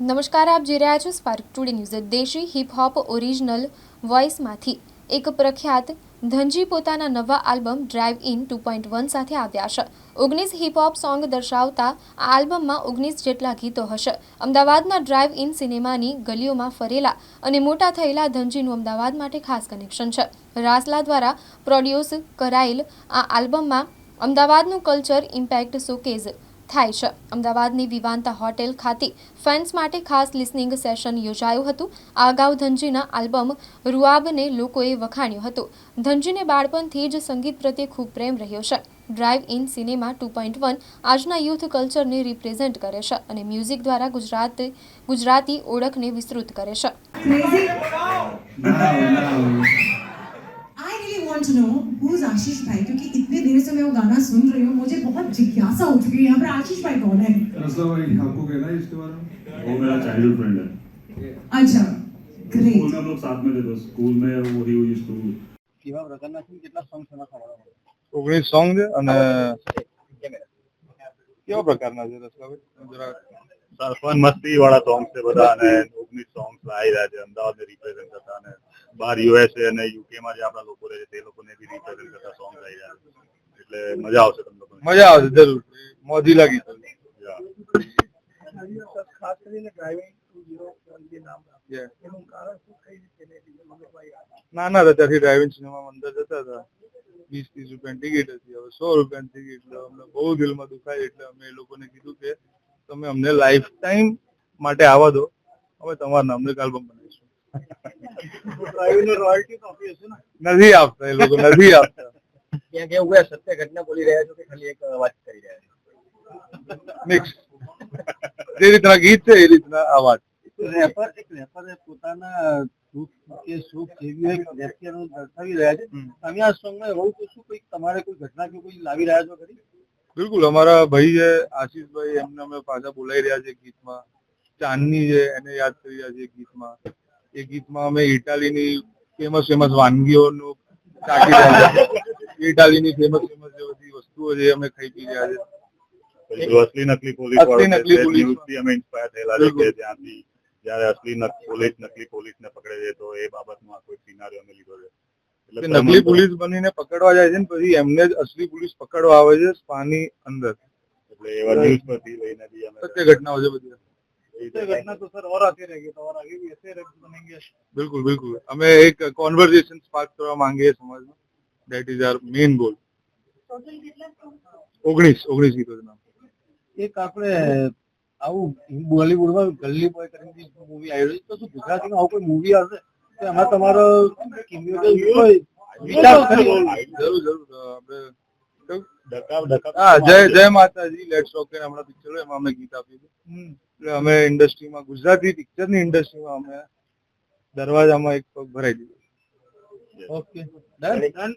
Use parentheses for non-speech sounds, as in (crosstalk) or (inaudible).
નમસ્કાર, આપ જોઈ રહ્યા છો Spark Today news desi hip hop original વોઇસમાંથી એક પ્રખ્યાત ધનજી પોતાના નવા album drive in two point one સાથે આવ્યા છે. ઓગણીસ હિપ હોપ સોંગ દર્શાવતા આ આલ્બમમાં ઓગણીસ જેટલા ગીતો હશે. અમદાવાદના ડ્રાઈવ ઇન સિનેમાની ગલીઓમાં ફરેલા અને મોટા થયેલા ધનજીનું અમદાવાદ માટે ખાસ કનેક્શન છે. રાસલા દ્વારા પ્રોડ્યુસ કરાયેલ આ આલ્બમમાં અમદાવાદનું કલ્ચર ઇમ્પેક્ટ શોકેઝ થાય છે. અમદાવાદની વિવાંતા હોટેલ ખાતે ફેન્સ માટે ખાસ લિસનિંગ સેશન યોજાયું હતું. આ અગાઉ ધનજીના આલ્બમ રૂઆબને લોકોએ વખાણ્યું હતું. ધનજીને બાળપણથી જ સંગીત પ્રત્યે ખૂબ પ્રેમ રહ્યો છે. Drive in cinema two point one આજના યુથ કલ્ચરને રિપ્રેઝેન્ટ કરે છે અને મ્યુઝિક દ્વારા ગુજરાત ગુજરાતી ઓળખને વિસ્તૃત કરે છે. Crazy. Now, I really want to know who's आशीष भाई क्योंकि इतने देर से मैं वो गाना सुन रही हूँ मुझे बहुत जिज्ञासा हो चुकी है यहाँ पर आशीष भाई कौन है रसला भाई आपको कहना है इसके बारे में वो मेरा चाइल्डहुड फ्रेंड है अच्छा स्कूल ग्रेट में हम लोग साथ में थे तो स्कूल में वो ही यूज्ड टू કેવા પ્રકારના છે કેટલા સોંગ છે એમાં ખબર ઓગણીસ સોંગ છે અને કેવા પ્રકારના છે રસલાભાઈ જરા ફન મસ્તી વાળા સોંગ છે બધા અને ઓગણીસ સોંગ્સ આવી રહ્યા છે અમદાવાદ ને રિપ્રેઝેન્ટ કરતા અને બહાર યુએસએ અને યુકેમાં જે આપણા લોકો રહે છે તે લોકોને બી રિપ્રેઝેન્ટ કરતા સોંગ આવી રહ્યા છે. એટલે મજા આવશે તમને લોકોને મજા આવશે જરૂર. મોજી લાગી. ખાસ કરીને ડ્રાઇવિંગ નાના હતા ત્યાંથી ડ્રાઇવિંગ સિનેમા અંદર જતા હતા. વીસ ત્રીસ રૂપિયાની ટિકિટ હતી હવે સો રૂપિયાની ટિકિટ એટલે અમને બહુ દિલમાં દુખાય એટલે અમે એ લોકોને કીધું કે તમે અમને લાઈફ ટાઈમ માટે આવવા દો. અમે તમારા નામનું એક આલ્બમ બનાવીશું. (laughs) નથી આપતા એ લોકો નથી આપતા. ક્યાં કેવું ગયા સત્ય ઘટના બોલી રહ્યા છો કે ખાલી એક વાત કરી રહ્યા છો? મિક્સ જે રીતના ગીત છે એ રીતના આ વાત. રેપર એક રેપરે પોતાના દુઃખ કે સુખ જેવી એક વ્યક્તિનું દર્શાવી રહ્યા છે. તમે આ સોંગમાં રહો તો શું કોઈ તમારે કોઈ ઘટના કે કોઈ લાવી રહ્યા છો ખરી? બિલકુલ અમારા ભાઈ છે આશીષભાઈ એમને અમે પાછા બોલાવી રહ્યા છે ગીતમાં. ચાંદની છે એને યાદ કરી રહ્યા છે ગીતમાં. એ ગીતમાં અમે ઇટાલીની ફેમસ ફેમસ વાનગીઓનું ચાખી રહ્યા છે ઇટાલીની ફેમસ ફેમસ જે બધી વસ્તુઓ છે અમે ખાઈ પી રહ્યા છે અસલી નકલી પોલીસ અસલી નકલી પોલીસ. અમે ઇન્સ્પાયર થયેલા છે કે ત્યાંથી જ્યારે અસલી પોલીસ નકલી પોલીસ ને પકડે છે તો એ બાબતમાં કોઈ સિનારીઓ અમે લીધો છે. એટલે નકલી પોલીસ બનીને પકડવા જાય છે ને પછી એમને જ અસલી પોલીસ પકડવા આવે છે સ્પાની અંદર. એટલે એવા ન્યૂઝ પરથી લઈને બી અમે સત્ય ઘટનાઓ છે બધી. બિલકુલ બિલકુલ. અમે એક કોન્વર્ઝેશન સ્પાર્ક કરવા માંગીએ સમાજમાં. That is our main goal ઓગણીસ ઓગણીસ ગીતો નામ. એક આપણે આવું બોલીવુડમાં ગલ્લી બોય કરીને મૂવી આવી છે તો શું ગુજરાતીમાં આવું કોઈ મૂવી આવશે? તો એમાં તમારો જરૂર જરૂર. આપણે હા જય જય માતાજી લેટ્સ ટોક હમણાં પિક્ચર એમાં અમે ગીત આપ્યું હતું એટલે અમે ઇન્ડસ્ટ્રીમાં ગુજરાતી પિક્ચરની ઇન્ડસ્ટ્રીમાં અમે દરવાજામાં એક પગ ભરાઈ દીધો. ઓકે. ડન